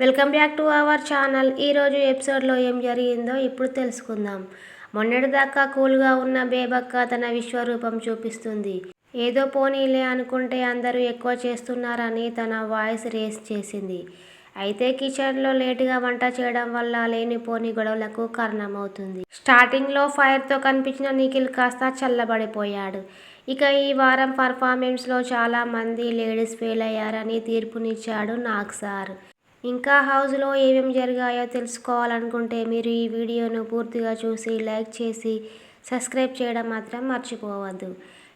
Welcome back to our channel. ఈరోజు ఎపిసోడ్లో ఏం జరిగిందో ఇప్పుడు తెలుసుకుందాం. మొన్నటిదాకా కూల్గా ఉన్న బేబక్క తన విశ్వరూపం చూపిస్తుంది. ఏదో పోనీలే అనుకుంటే అందరూ ఎక్కువ చేస్తున్నారని తన వాయిస్ రేస్ చేసింది. అయితే కిచెన్లో లేటుగా వంట చేయడం వల్ల లేనిపోని గొడవలకు కారణమవుతుంది. స్టార్టింగ్లో ఫైర్తో కనిపించిన నిఖిల్ కాస్త చల్లబడిపోయాడు. ఇక ఈ వారం పర్ఫార్మెన్స్లో చాలా మంది లేడీస్ ఫెయిల్ అయ్యారని తీర్పునిచ్చాడు నాగ్ సార్. ఇంకా హౌస్లో ఏమేమి జరిగాయో తెలుసుకోవాలనుకుంటే మీరు ఈ వీడియోను పూర్తిగా చూసి లైక్ చేసి సబ్స్క్రైబ్ చేయడం మాత్రం మర్చిపోవద్దు.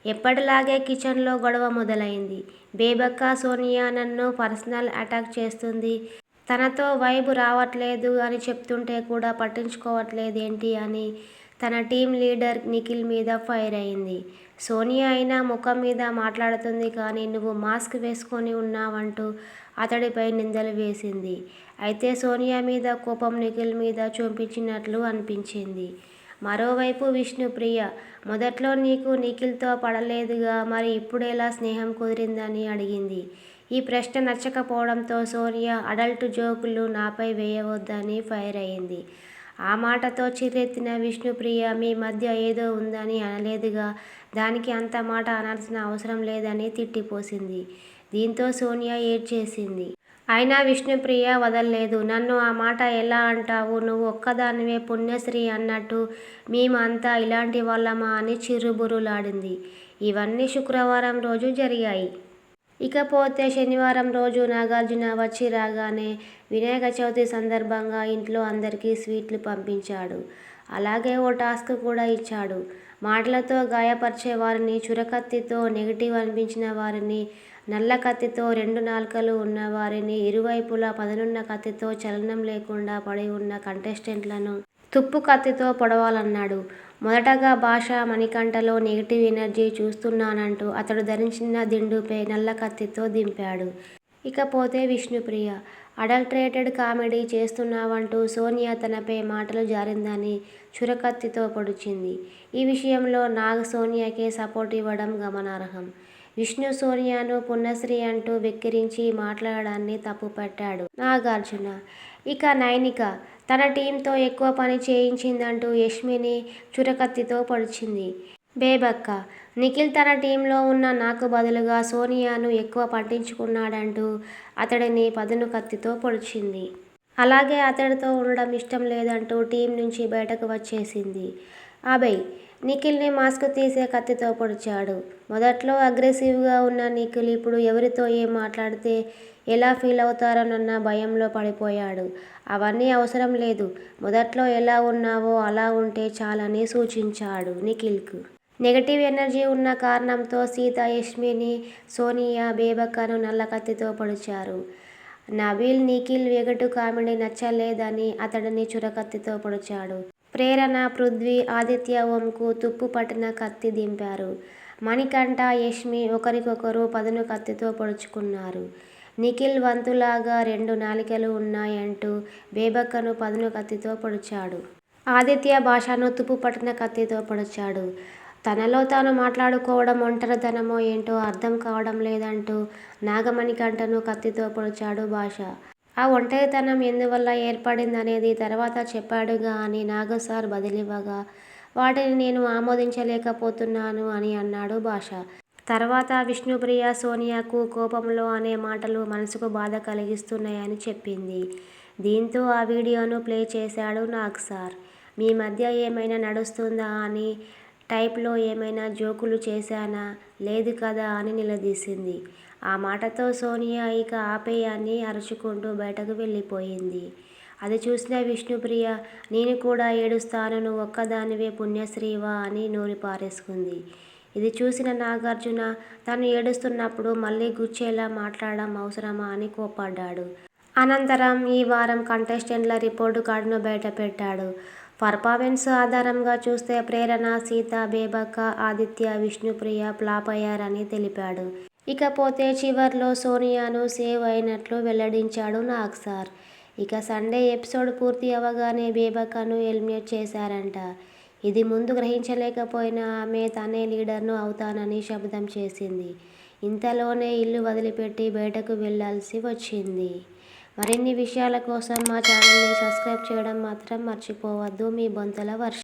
ఎప్పటిలాగే కిచెన్లో గొడవ మొదలైంది. బేబక్క సోనియా నన్ను పర్సనల్ అటాక్ చేస్తుంది. తనతో వైబు రావట్లేదు అని చెప్తుంటే కూడా పట్టించుకోవట్లేదు ఏంటి అని తన టీం లీడర్ నిఖిల్ మీద ఫైర్ అయింది. సోనియా అయినా ముఖం మీద మాట్లాడుతుంది కానీ నువ్వు మాస్క్ వేసుకొని ఉన్నావంటూ అతడిపై నిందలు వేసింది. అయితే సోనియా మీద కోపం నిఖిల్ మీద చూపించినట్లు అనిపించింది. మరోవైపు విష్ణుప్రియ మొదట్లో నీకు నిఖిల్తో పడలేదుగా మరి ఇప్పుడేలా స్నేహం కుదిరిందని అడిగింది. ఈ ప్రశ్న నచ్చకపోవడంతో సోనియా అడల్ట్ జోకులు నాపై వేయవద్దని ఫైర్ అయింది. ఆ మాటతో చిరెత్తిన విష్ణుప్రియ మీ మధ్య ఏదో ఉందని అనలేదుగా. దానికి అంత మాట అనాల్సిన అవసరం లేదని తిట్టిపోసింది. దీంతో సోనియా ఏడ్చేసింది. అయినా విష్ణుప్రియ వదలలేదు. నన్ను ఆ మాట ఎలా అంటావు? నువ్వు ఒక్కదానివే పుణ్యశ్రీ అన్నట్టు మేమంతా ఇలాంటి వాళ్ళమా? అని చిరుబురులాడింది. ఇవన్నీ శుక్రవారం రోజు జరిగాయి. ఇకపోతే శనివారం రోజు నాగార్జున వచ్చి రాగానే వినాయక చవితి సందర్భంగా ఇంట్లో అందరికీ స్వీట్లు పంపించాడు. అలాగే ఓ టాస్క్ కూడా ఇచ్చాడు. మాటలతో గాయపరిచే వారిని చురకత్తితో నెగిటివ్ అనిపించిన వారిని నల్ల కత్తితో రెండు నాల్కలు ఉన్న వారిని ఇరువైపులా పదనున్న కత్తితో చలనం లేకుండా పడి ఉన్న కంటెస్టెంట్లను తుప్పు కత్తితో పొడవాలన్నాడు. మొదటగా భాష మణికంఠలో నెగిటివ్ ఎనర్జీ చూస్తున్నానంటూ అతడు ధరించిన దిండుపై నల్ల కత్తితో దింపాడు. ఇకపోతే విష్ణుప్రియ అడల్ట్రేటెడ్ కామెడీ చేస్తున్నావంటూ సోనియా తనపై మాటలు జారిందని చురకత్తితో పొడిచింది. ఈ విషయంలో నాగ్ సోనియాకే సపోర్ట్ ఇవ్వడం గమనార్హం. విష్ణు సోనియాను పుణ్యశ్రీ అంటూ వెక్కిరించి మాట్లాడడాన్ని తప్పుపట్టాడు నాగార్జున. ఇక నైనిక తన టీంతో ఎక్కువ పని చేయించిందంటూ యష్మిని చురకత్తితో పొడిచింది. బేబక్క నిఖిల్ తన టీంలో ఉన్న నాకు బదులుగా సోనియాను ఎక్కువ పట్టించుకున్నాడంటూ అతడిని పదును కత్తితో పొడిచింది. అలాగే అతడితో ఉండడం ఇష్టం లేదంటూ టీం నుంచి బయటకు వచ్చేసింది. అభయ్ నిఖిల్ని మాస్క్ తీసే కత్తితో పొడిచాడు. మొదట్లో అగ్రెసివ్గా ఉన్న నిఖిల్ ఇప్పుడు ఎవరితో ఏం మాట్లాడితే ఎలా ఫీల్ అవుతారోనన్న భయంలో పడిపోయాడు. అవన్నీ అవసరం లేదు. మొదట్లో ఎలా ఉన్నావో అలా ఉంటే చాలని సూచించాడు నిఖిల్కు. నెగటివ్ ఎనర్జీ ఉన్న కారణంతో సీత యష్మిని సోనియా బేబక్కను నల్లకత్తితో పొడిచారు. నబీల్ నిఖిల్ వెగటు కామెడీ నచ్చలేదని అతడిని చురకత్తితో పొడిచాడు. ప్రేరణ పృథ్వీ ఆదిత్య ఓంకు తుప్పు పట్టిన కత్తి దింపారు. మణికంఠ యష్మి ఒకరికొకరు పదును కత్తితో పొడుచుకున్నారు. నిఖిల్ వంతులాగా రెండు నాలికలు ఉన్నాయంటూ బేబక్కను పదును కత్తితో పొడిచాడు. ఆదిత్య భాషను తుప్పు పట్టిన కత్తితో పొడిచాడు. తనలో తాను మాట్లాడుకోవడం ఒంటరితనమో ఏంటో అర్థం కావడం లేదంటూ నాగమణికంటను కత్తితో పొడిచాడు భాష. ఆ ఒంటరితనం ఎందువల్ల ఏర్పడిందనేది తర్వాత చెప్పాడుగా అని నాగసార్ బదిలివ్వగా వాటిని నేను ఆమోదించలేకపోతున్నాను అని అన్నాడు భాష. తర్వాత విష్ణుప్రియ సోనియాకు కోపంలో అనే మాటలు మనసుకు బాధ కలిగిస్తున్నాయని చెప్పింది. దీంతో ఆ వీడియోను ప్లే చేశాడు నాగ్ సార్. మీ మధ్య ఏమైనా నడుస్తుందా అని టైప్లో ఏమైనా జోకులు చేశానా? లేదు కదా అని నిలదీసింది. ఆ మాటతో సోనియా ఇక ఆపేయాన్ని అరుచుకుంటూ బయటకు వెళ్ళిపోయింది. అది చూసిన విష్ణుప్రియ నేను కూడా ఏడుస్తాను నువ్వు ఒక్కదానివే పుణ్యశ్రీవా అని నూరి పారేసుకుంది. ఇది చూసిన నాగార్జున తను ఏడుస్తున్నప్పుడు మళ్ళీ గుచ్చేలా మాట్లాడడం అవసరమా? అని కోప్పడ్డాడు. అనంతరం ఈ వారం కంటెస్టెంట్ల రిపోర్టు కార్డును బయటపెట్టాడు పర్ఫార్మెన్స్ ఆధారంగా చూస్తే ప్రేరణ సీత బేబక్క ఆదిత్య విష్ణుప్రియ ఫ్లాప్ అయ్యారని తెలిపాడు. ఇకపోతే చివర్లో సోనియాను సేవ్ అయినట్లు వెల్లడించాడు నాగ్ సార్. ఇక సండే ఎపిసోడ్ పూర్తి అవ్వగానే బేబక్కను ఎలిమినేట్ చేశారంట. ఇది ముందు గ్రహించలేకపోయినా ఆమె తనే లీడర్ను అవుతానని శబ్దం చేసింది. ఇంతలోనే ఇల్లు వదిలిపెట్టి బయటకు వెళ్ళాల్సి వచ్చింది. మరిన్ని విషయాల కోసం మా ఛానల్ని సబ్స్క్రైబ్ చేయడం మాత్రం మర్చిపోవద్దు. మీ బొంతల వర్ష